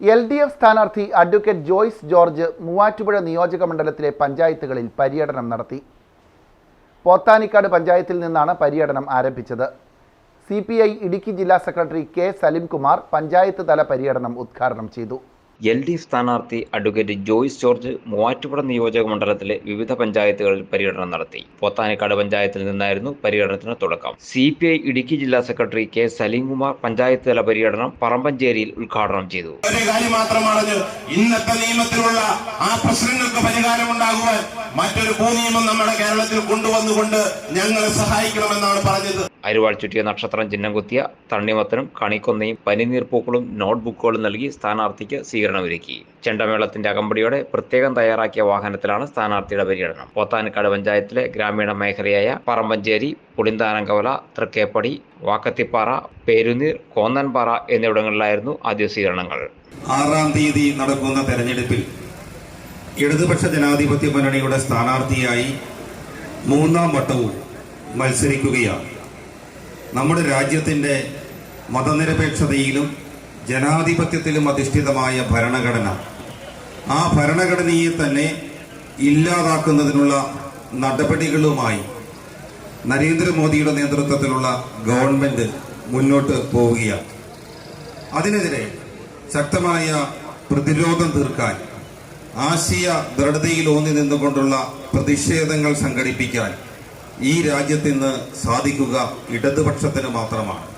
L D F സ്ഥാനാർത്ഥി advocate Joyce George Muvattupuzha നിയോജക മണ്ഡലത്തിലെ പഞ്ചായത്തുകളിൽ പര്യടനം നടത്തി. പോത്താനിക്കാട് പഞ്ചായത്തിൽ നിന്നാണ് പര്യടനം ആരംഭിച്ചത്. സി ഇടുക്കി ജില്ലാ സെക്രട്ടറി കെ സലിംകുമാർ പഞ്ചായത്ത് തല പര്യടനം ഉദ്ഘാടനം ചെയ്തു. എൽ ഡി എഫ് സ്ഥാനാർത്ഥി അഡ്വക്കേറ്റ് ജോയ്സ് ജോർജ് മൂവാറ്റുപുഴ നിയോജക മണ്ഡലത്തിലെ വിവിധ പഞ്ചായത്തുകളിൽ പര്യടനം നടത്തി. പോത്താനിക്കാട് പഞ്ചായത്തിൽ നിന്നായിരുന്നു പര്യടനത്തിന് തുടക്കം. സി പി ഐ ഇടുക്കി ജില്ലാ സെക്രട്ടറി കെ സലീംകുമാർ പഞ്ചായത്ത് തല പര്യടനം പറമ്പഞ്ചേരിയിൽ ഉദ്ഘാടനം ചെയ്തു. ഇന്നത്തെ നിയമത്തിലുള്ള ആ പ്രശ്നങ്ങൾക്ക് പരിഹാരമുണ്ടാകുവാൻ മറ്റൊരു ഭൂനിയമം നമ്മുടെ കേരളത്തിൽ കൊണ്ടുവന്നുകൊണ്ട് ഞങ്ങളെ സഹായിക്കണമെന്നാണ് പറഞ്ഞത്. അരുവാൾ ചുറ്റിയ നക്ഷത്രം ചിഹ്നം കുത്തിയ തണ്ണിമത്തനും കണിക്കൊന്നയും പനിനീർ പൂക്കളും നോട്ട്ബുക്കുകളും നൽകി സ്ഥാനാർത്ഥിക്ക് സ്വീകരണമൊരുക്കി ചെണ്ടമേളത്തിന്റെ അകമ്പടിയോടെ പ്രത്യേകം തയ്യാറാക്കിയ വാഹനത്തിലാണ് സ്ഥാനാർത്ഥിയുടെ പര്യടനം. പോത്താനിക്കാട് പഞ്ചായത്തിലെ ഗ്രാമീണ മേഖലയായ പറമ്പഞ്ചേരി പുളിന്താനങ്കവല തൃക്കേപ്പടി വാക്കത്തിപ്പാറ പേരുനീർ കോന്നൻപാറ എന്നിവിടങ്ങളിലായിരുന്നു ആദ്യ സ്വീകരണങ്ങൾ ആറാം തീയതി നടക്കുന്ന തെരഞ്ഞെടുപ്പിൽ ഇടതുപക്ഷ ജനാധിപത്യ മുന്നണിയുടെ സ്ഥാനാർത്ഥിയായി മൂന്നാം വട്ടവും മത്സരിക്കുകയാണ്. നമ്മുടെ രാജ്യത്തിന്റെ മതനിരപേക്ഷതയിലും ജനാധിപത്യത്തിലും അധിഷ്ഠിതമായ ഭരണഘടന. ആ ഭരണഘടനയെ തന്നെ ഇല്ലാതാക്കുന്നതിനുള്ള നടപടികളുമായി നരേന്ദ്രമോദിയുടെ നേതൃത്വത്തിലുള്ള ഗവൺമെന്റ് മുന്നോട്ട് പോവുകയാണ്. അതിനെതിരെ ശക്തമായ പ്രതിരോധം തീർക്കാൻ ആശയ ദൃഢതയിൽ ഊന്നി നിന്നുകൊണ്ടുള്ള പ്രതിഷേധങ്ങൾ സംഘടിപ്പിക്കാൻ ഈ രാജ്യത്തിന് സാധിക്കുക ഇടതുപക്ഷത്തിന് മാത്രമാണ്.